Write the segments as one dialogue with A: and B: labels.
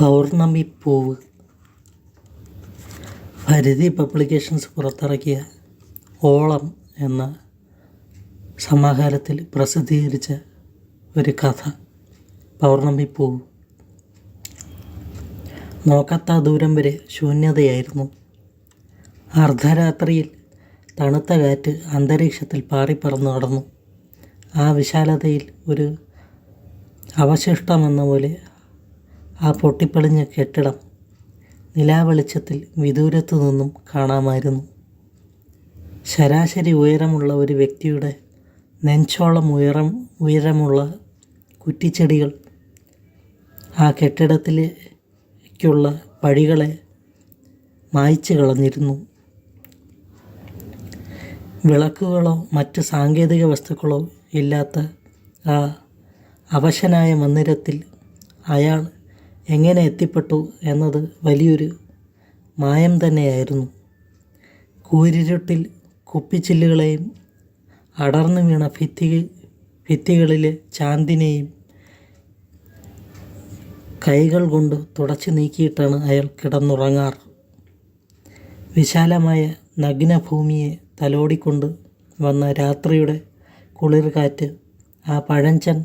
A: പൗർണമി പൂവ് പരിധി പബ്ലിക്കേഷൻസ് പുറത്തിറക്കിയ ഓളം എന്ന സമാഹാരത്തിൽ പ്രസിദ്ധീകരിച്ച ഒരു കഥ പൗർണമി പൂവ് നോക്കാത്ത ദൂരം വരെ ശൂന്യതയായിരുന്നു. അർദ്ധരാത്രിയിൽ തണുത്ത കാറ്റ് അന്തരീക്ഷത്തിൽ പാറിപ്പറന്നു നടന്നു. ആ വിശാലതയിൽ ഒരു അവശിഷ്ടമെന്ന പോലെ ആ പൊട്ടിപ്പളിഞ്ഞ കെട്ടിടം നിലാവെളിച്ചത്തിൽ വിദൂരത്തു നിന്നും കാണാമായിരുന്നു. ശരാശരി ഉയരമുള്ള ഒരു വ്യക്തിയുടെ നെഞ്ചോളം ഉയരം ഉയരമുള്ള കുറ്റിച്ചെടികൾ ആ കെട്ടിടത്തിലേക്കുള്ള വഴികളെ മായ്ച്ചു കളഞ്ഞിരുന്നു. വിളക്കുകളോ മറ്റ് സാങ്കേതിക വസ്തുക്കളോ ഇല്ലാത്ത ആ അവശനായ മന്ദിരത്തിൽ അയാൾ എങ്ങനെ എത്തിപ്പെട്ടു എന്നത് വലിയൊരു മായം തന്നെയായിരുന്നു. കൂരിരുട്ടിൽ കുപ്പിച്ചില്ലുകളെയും അടർന്നു വീണ ഭിത്തി ഭിത്തികളിലെ ചാന്തിനെയും കൈകൾ കൊണ്ട് തുടച്ചു നീക്കിയിട്ടാണ് അയാൾ കിടന്നുറങ്ങാറ് വിശാലമായ നഗ്നഭൂമിയെ തലോടിക്കൊണ്ട് വന്ന രാത്രിയുടെ കുളിർകാറ്റ് ആ പഴഞ്ചൻ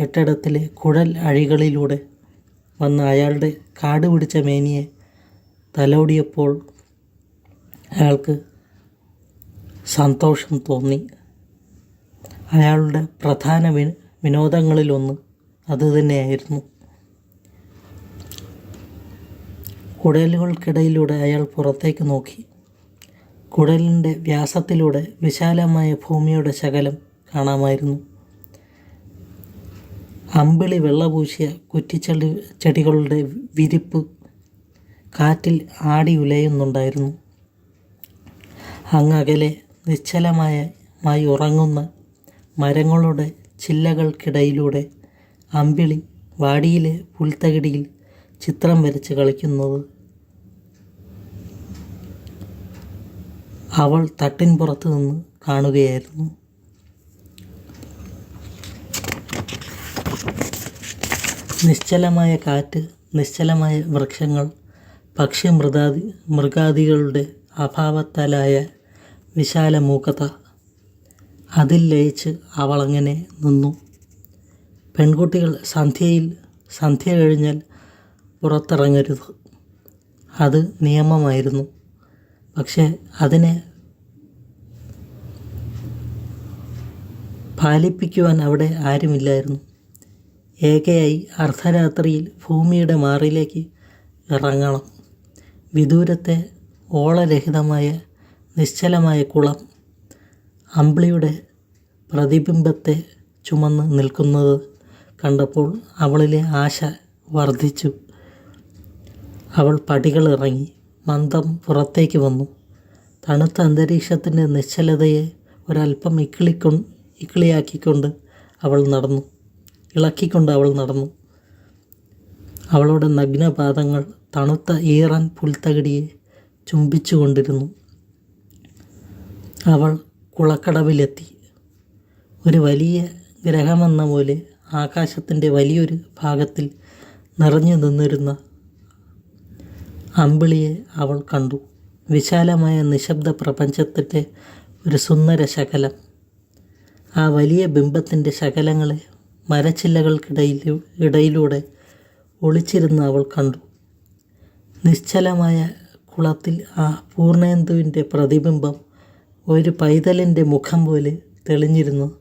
A: കെട്ടിടത്തിലെ കുഴൽ അഴികളിലൂടെ വന്ന അയാളുടെ കാട് പിടിച്ച മേനിയെ തലോടിയപ്പോൾ അയാൾക്ക് സന്തോഷം തോന്നി. അയാളുടെ പ്രധാന വി വിനോദങ്ങളിലൊന്ന് അതുതന്നെയായിരുന്നു കുടലുകൾക്കിടയിലൂടെ അയാൾ പുറത്തേക്ക് നോക്കി. കുടലിന്റെ വ്യാസത്തിലൂടെ വിശാലമായ ഭൂമിയുടെ ശകലം കാണാമായിരുന്നു. അമ്പിളി വെള്ളപൂശിയ കുറ്റിച്ചെടി ചെടികളുടെ വിരിപ്പ് കാറ്റിൽ ആടി ഉലയുന്നുണ്ടായിരുന്നു. അങ്ങകലെ നിശ്ചലമായ മായി ഉറങ്ങുന്ന മരങ്ങളുടെ ചില്ലകൾക്കിടയിലൂടെ അമ്പിളി വാടിയിലെ പുൽത്തകിടിയിൽ ചിത്രം വരച്ച് കളിക്കുന്നത്. അവൾ തട്ടിൻപുറത്ത് നിന്ന് കാണുകയായിരുന്നു. നിശ്ചലമായ കാറ്റ് നിശ്ചലമായ വൃക്ഷങ്ങൾ പക്ഷി മൃഗാദി മൃഗാദികളുടെ അഭാവത്താലായ വിശാല മൂക്കത അതിൽ ലയിച്ച് അവളങ്ങനെ നിന്നു. പെൺകുട്ടികൾ സന്ധ്യയിൽ സന്ധ്യ കഴിഞ്ഞാൽ പുറത്തിറങ്ങരുത്. അത് നിയമമായിരുന്നു. പക്ഷേ അതിനെ പാലിപ്പിക്കുവാൻ അവിടെ ആരുമില്ലായിരുന്നു. ഏകയായി അർദ്ധരാത്രിയിൽ ഭൂമിയുടെ മാറിലേക്ക് ഇറങ്ങണം. വിദൂരത്തെ ഓളരഹിതമായ നിശ്ചലമായ കുളം അമ്പിളിയുടെ പ്രതിബിംബത്തെ ചുമന്ന് നിൽക്കുന്നത് കണ്ടപ്പോൾ അവളിലെ ആശ വർദ്ധിച്ചു. അവൾ പടികളിറങ്ങി മന്ദം പുറത്തേക്ക് വന്നു. തണുത്ത അന്തരീക്ഷത്തിന്റെ നിശ്ചലതയെ ഒരല്പം ഇക്കിളിക്കൊ ഇക്കിളിയാക്കിക്കൊണ്ട് അവൾ നടന്നു. ഇളക്കിക്കൊണ്ട് അവൾ നടന്നു. അവളുടെ നഗ്നപാദങ്ങൾ തണുത്ത ഈറൻ പുൽത്തകിടിയെ ചുംബിച്ചുകൊണ്ടിരുന്നു. അവൾ കുളക്കടവിലെത്തി. ഒരു വലിയ ഗ്രഹമെന്ന പോലെ ആകാശത്തിന്റെ വലിയൊരു ഭാഗത്തിൽ നിറഞ്ഞു നിന്നിരുന്ന അമ്പിളിയെ അവൾ കണ്ടു. വിശാലമായ നിശബ്ദ പ്രപഞ്ചത്തിന്റെ ഒരു സുന്ദര ശകലം. ആ വലിയ ബിംബത്തിന്റെ ശകലങ്ങളെ മരച്ചില്ലകൾക്കിടയിൽ ഇടയിലൂടെ ഒളിച്ചിരുന്ന് അവൾ കണ്ടു. നിശ്ചലമായ കുളത്തിൽ ആ പൂർണേന്ദുവിന്റെ പ്രതിബിംബം ഒരു പൈതലിന്റെ മുഖം പോലെ തെളിഞ്ഞിരുന്നു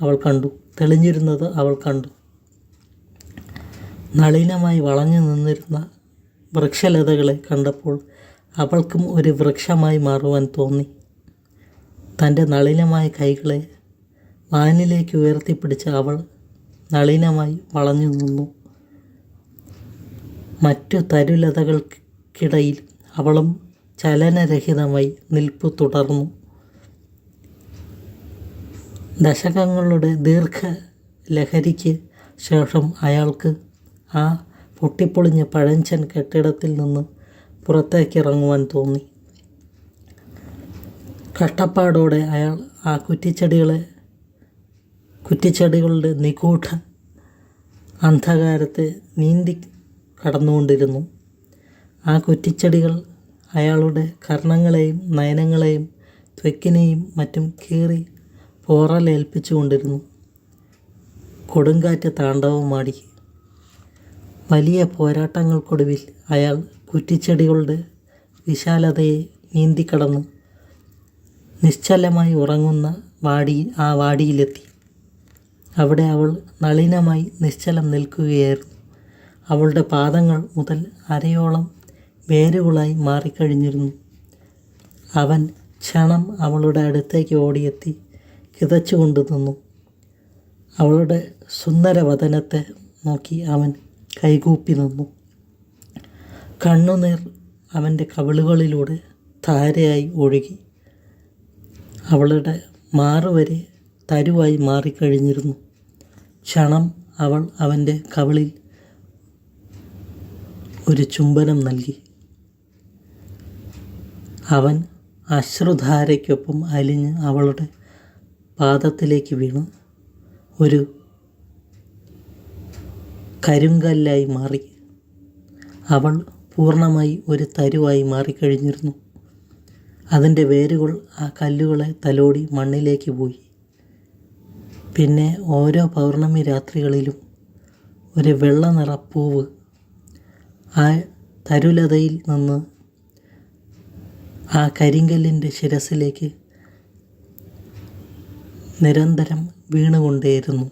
A: അവൾ കണ്ടു. തെളിഞ്ഞിരുന്നത് അവൾ കണ്ടു. നളിനമായി വളഞ്ഞു നിന്നിരുന്ന വൃക്ഷലതകളെ കണ്ടപ്പോൾ അവൾക്കും ഒരു വൃക്ഷമായി മാറുവാൻ തോന്നി. തന്റെ നളിനമായ കൈകളെ വാനിലേക്ക് ഉയർത്തിപ്പിടിച്ച അവൾ നളിനമായി വളഞ്ഞു നിന്നു. മറ്റു തരുലതകൾക്കിടയിൽ അവളും ചലനരഹിതമായി നിൽപ്പു തുടർന്നു. ദശകങ്ങളുടെ ദീർഘ ലഹരിക്ക് ശേഷം അയാൾക്ക് ആ പൊട്ടിപ്പൊളിഞ്ഞ പഴഞ്ചൻ കെട്ടിടത്തിൽ നിന്ന് പുറത്തേക്കിറങ്ങുവാൻ തോന്നി. കഷ്ടപ്പാടോടെ അയാൾ ആ കുറ്റിച്ചെടികളെ കുറ്റിച്ചെടികളുടെ നിഗൂഢ അന്ധകാരത്തെ നീന്തി കടന്നുകൊണ്ടിരുന്നു. ആ കുറ്റിച്ചെടികൾ അയാളുടെ കർണങ്ങളെയും നയനങ്ങളെയും ത്വക്കിനെയും മറ്റും കീറി പോറലേൽപ്പിച്ചു കൊണ്ടിരുന്നു കൊടുങ്കാറ്റ് താണ്ഡവമാടി. വലിയ പോരാട്ടങ്ങൾക്കൊടുവിൽ അയാൾ കുറ്റിച്ചെടികളുടെ വിശാലതയെ നീന്തിക്കടന്ന്. നിശ്ചലമായി ഉറങ്ങുന്ന വാടി ആ വാടിയിലെത്തി. അവിടെ അവൾ നളിനമായി നിശ്ചലം നിൽക്കുകയായിരുന്നു. അവളുടെ പാദങ്ങൾ മുതൽ അരയോളം വേരുകളായി മാറിക്കഴിഞ്ഞിരുന്നു. അവൻ ക്ഷണം അവളുടെ അടുത്തേക്ക് ഓടിയെത്തി കിതച്ചുകൊണ്ട് നിന്നു അവളുടെ സുന്ദര വതനത്തെ നോക്കി അവൻ കൈകൂപ്പി നിന്നു. കണ്ണുനീർ അവന്റെ കവിളുകളിലൂടെ ധാരയായി ഒഴുകി. അവളുടെ മാറുവരെ തരുവായി മാറിക്കഴിഞ്ഞിരുന്നു. ക്ഷണം അവൾ അവന്റെ കവളിൽ ഒരു ചുംബനം നൽകി. അവൻ അശ്രുധാരയ്ക്കൊപ്പം അലിഞ്ഞ് അവളുടെ പാദത്തിലേക്ക് വീണു. ഒരു കരുങ്കല്ലായി മാറി. അവൾ പൂർണമായി ഒരു തരുവായി മാറിക്കഴിഞ്ഞിരുന്നു. അതിന്റെ വേരുകൾ ആ കല്ലുകളെ തലോടി മണ്ണിലേക്ക് പോയി. പിന്നെ ഓരോ പൗർണമി രാത്രികളിലും ഒരു വെള്ള നിറപ്പൂവ് ആ തരുലതയിൽ നിന്ന് ആ കരിങ്കല്ലിന്റെ ശിരസിലേക്ക് നിരന്തരം വീണുകൊണ്ടേയിരുന്നു.